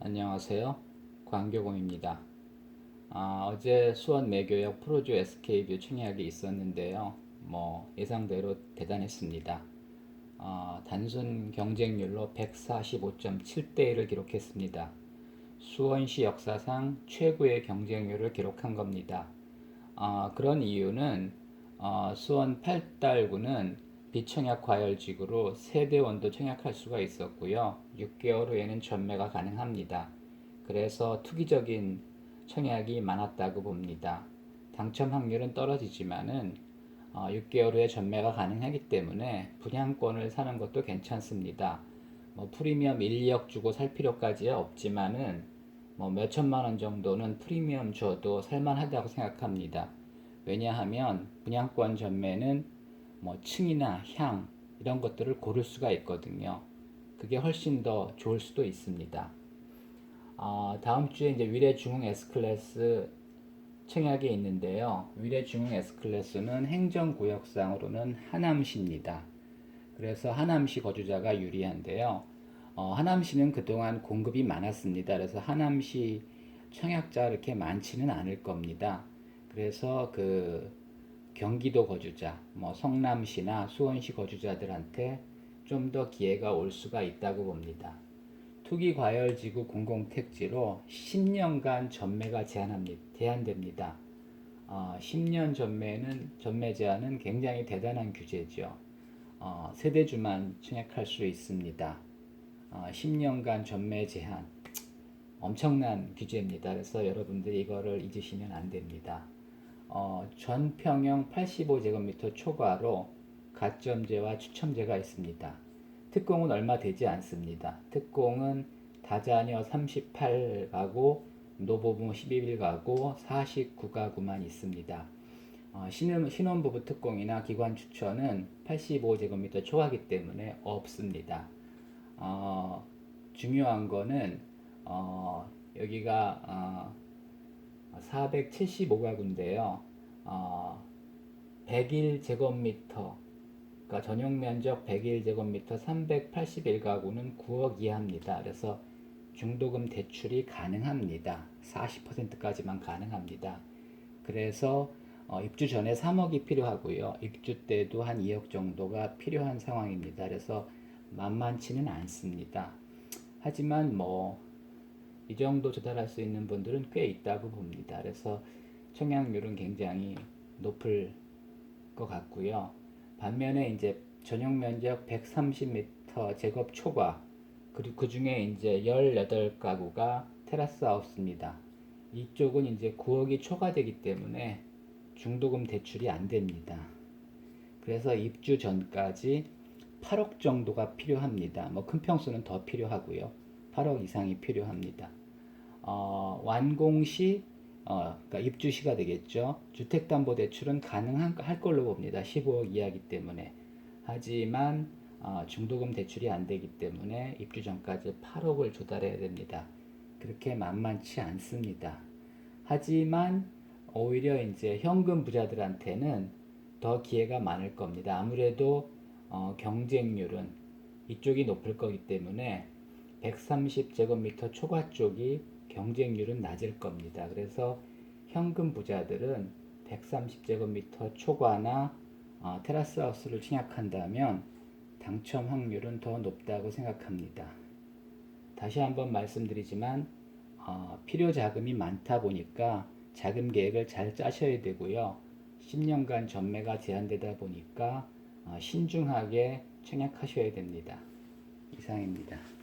안녕하세요. 광교공입니다. 아, 어제 수원 매교역 프로듀 SK뷰 청약이 있었는데요. 뭐 예상대로 대단했습니다. 아, 단순 경쟁률로 145.7대 1을 기록했습니다. 수원시 역사상 최고의 경쟁률을 기록한 겁니다. 아, 그런 이유는 어, 수원 8달구는 비청약 과열지구로 세대 원도 청약할 수가 있었고요. 6개월 후에는 전매가 가능합니다. 그래서 투기적인 청약이 많았다고 봅니다. 당첨 확률은 떨어지지만은 어, 6개월 후에 전매가 가능하기 때문에 분양권을 사는 것도 괜찮습니다. 뭐 프리미엄 1, 2억 주고 살 필요까지야 없지만은 뭐 몇천만 원 정도는 프리미엄 줘도 살만하다고 생각합니다. 왜냐하면 분양권 전매는 뭐 층이나 향 이런 것들을 고를 수가 있거든요. 그게 훨씬 더 좋을 수도 있습니다. 아, 다음 주에 이제 위례 중흥 S클래스 청약이 있는데요. 위례 중흥 S클래스는 행정구역상으로는 하남시입니다. 그래서 하남시 거주자가 유리한데요. 어, 하남시는 그동안 공급이 많았습니다. 그래서 하남시 청약자 이렇게 많지는 않을 겁니다. 그래서 그 경기도 거주자, 뭐 성남시나 수원시 거주자들한테 좀 더 기회가 올 수가 있다고 봅니다. 투기 과열 지구 공공 택지로 10년간 전매가 제한합니다. 제한됩니다. 어, 10년 전매는 전매 제한은 굉장히 대단한 규제죠. 어, 세대주만 청약할 수 있습니다. 어, 10년간 전매 제한 엄청난 규제입니다. 그래서 여러분들이 이거를 잊으시면 안 됩니다. 어, 전평형 85제곱미터 초과로 가점제와 추첨제가 있습니다. 특공은 얼마 되지 않습니다. 특공은 다자녀 38가구, 노부부 11가구, 49가구만 있습니다. 어, 신혼, 신혼부부 특공이나 기관 추천은 85제곱미터 초과기 때문에 없습니다. 어, 중요한 거는 어, 여기가 어, 475가구인데요. 어, 101제곱미터, 그러니까 전용 면적 101제곱미터 381가구는 9억 이하입니다. 그래서 중도금 대출이 가능합니다. 40%까지만 가능합니다. 그래서 어, 입주 전에 3억이 필요하고요. 입주 때도 한 2억 정도가 필요한 상황입니다. 그래서 만만치는 않습니다. 하지만 뭐 이 정도 조달할 수 있는 분들은 꽤 있다고 봅니다. 그래서 청약률은 굉장히 높을 것 같고요. 반면에 이제 전용 면적 130m 제곱 초과 그리고 그 중에 이제 18가구가 테라스 하우스입니다. 이쪽은 이제 9억이 초과되기 때문에 중도금 대출이 안 됩니다. 그래서 입주 전까지 8억 정도가 필요합니다. 뭐 큰 평수는 더 필요하고요. 8억 이상이 필요합니다. 어, 완공 시 어, 그러니까 입주 시가 되겠죠. 주택담보대출은 가능한 할 걸로 봅니다. 15억 이하기 때문에. 하지만 어, 중도금 대출이 안 되기 때문에 입주 전까지 8억을 조달해야 됩니다. 그렇게 만만치 않습니다. 하지만 오히려 이제 현금 부자들한테는 더 기회가 많을 겁니다. 아무래도 어, 경쟁률은 이쪽이 높을 거기 때문에 130제곱미터 초과 쪽이 경쟁률은 낮을 겁니다. 그래서 현금 부자들은 130제곱미터 초과나 어, 테라스 하우스를 청약한다면 당첨 확률은 더 높다고 생각합니다. 다시 한번 말씀드리지만 어, 필요 자금이 많다 보니까 자금 계획을 잘 짜셔야 되고요. 10년간 전매가 제한되다 보니까 어, 신중하게 청약하셔야 됩니다. 이상입니다.